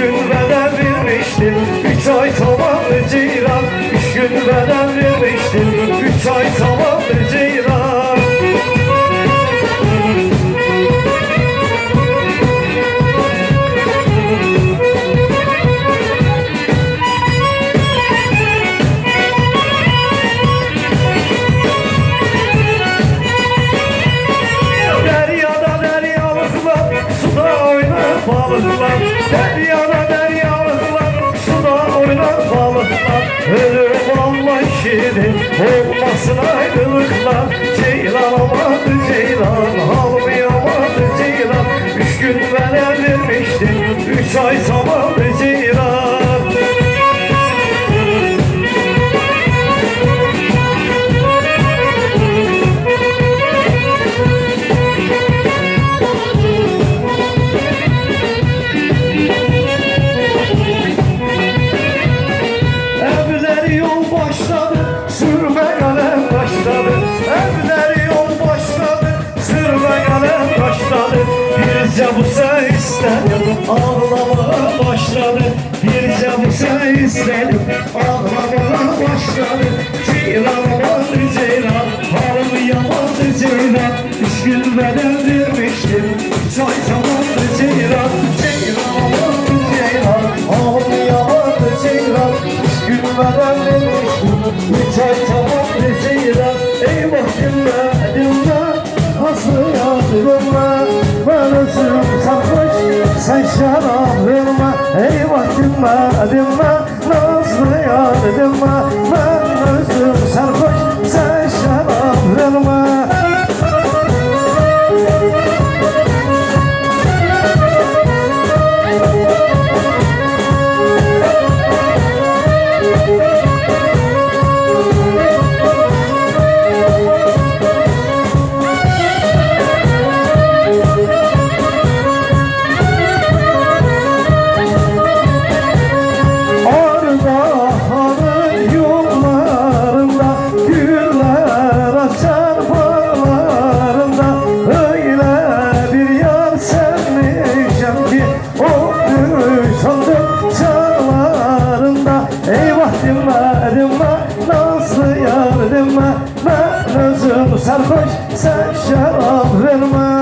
gün bedel vermiştim Üç ay tamamdı ceyran. Üç gün bedel vermiştim Üç ay tamamdı ceyran. Deryada derya ağzına Suda oynar balıklar. Olmasın ayrılıklar Ceylan amadı ceylan Almayamadı ceylan. Üç gün ben erdirmiştim Üç ay zaman ceylan. isterim Ağlama başladı. Bir can isterim sen şarabıma Ey vaktim var adıma Nazlı yar adıma sarhoş sen şarap verme.